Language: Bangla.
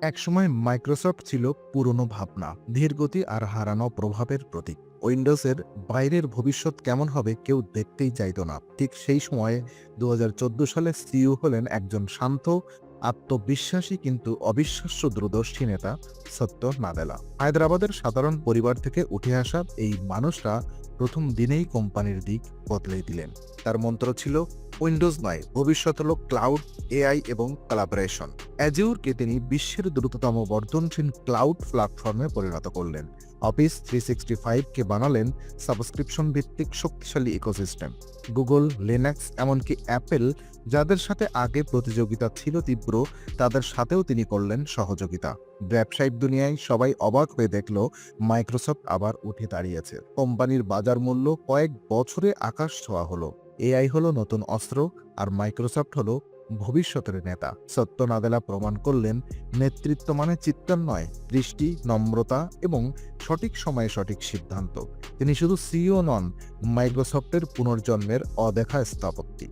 একসময় মাইক্রোসফট ছিল পুরনো ভাবনা ধীরগতি আর হারানো প্রভাবের প্রতীক। উইন্ডোজের বাইরের ভবিষ্যৎ কেমন হবে কেউ দেখতেই চাইত না। ঠিক সেই সময়ে দু হাজার চোদ্দ সালে সিইও হলেন একজন শান্ত, আত্মবিশ্বাসী কিন্তু অবিশ্বাস্য দূরদর্শী নেতা সত্য নাদেলা। হায়দ্রাবাদের সাধারণ পরিবার থেকে উঠে আসা এই মানুষরা প্রথম দিনেই কোম্পানির দিক বদলে দিলেন। তার মন্ত্র ছিল উইন্ডোজ নয়, ভবিষ্যৎ হল ক্লাউড, এআই এবং কোলাবোরেশন। অ্যাজিউরকে তিনি বিশ্বের দ্রুততম বর্ধনশীল ক্লাউড প্ল্যাটফর্মে পরিণত করলেন। অফিস থ্রি সিক্সটি ফাইভকে বানালেন সাবস্ক্রিপশন ভিত্তিক শক্তিশালী ইকোসিস্টেম। গুগল, লিনাক্স, এমনকি অ্যাপেল, যাদের সাথে আগে প্রতিযোগিতা ছিল তীব্র, তাদের সাথেও তিনি করলেন সহযোগিতা। ব্যবসায়িক দুনিয়ায় সবাই অবাক হয়ে দেখল, মাইক্রোসফট আবার উঠে দাঁড়িয়েছে। কোম্পানির বাজার মূল্য কয়েক বছরে আকাশ ছোঁয়া হলো। এআই হলো নতুন অস্ত্র আর মাইক্রোসফট হলো ভবিষ্যতের নেতা। সত্য নাদেলা প্রমাণ করলেন, নেতৃত্ব মানে চিত্তান নয়, দৃষ্টি, নম্রতা এবং সঠিক সময়ে সঠিক সিদ্ধান্ত। তিনি শুধু সিইও নন, মাইক্রোসফটের পুনর্জন্মের অদেখা স্থাপত্যি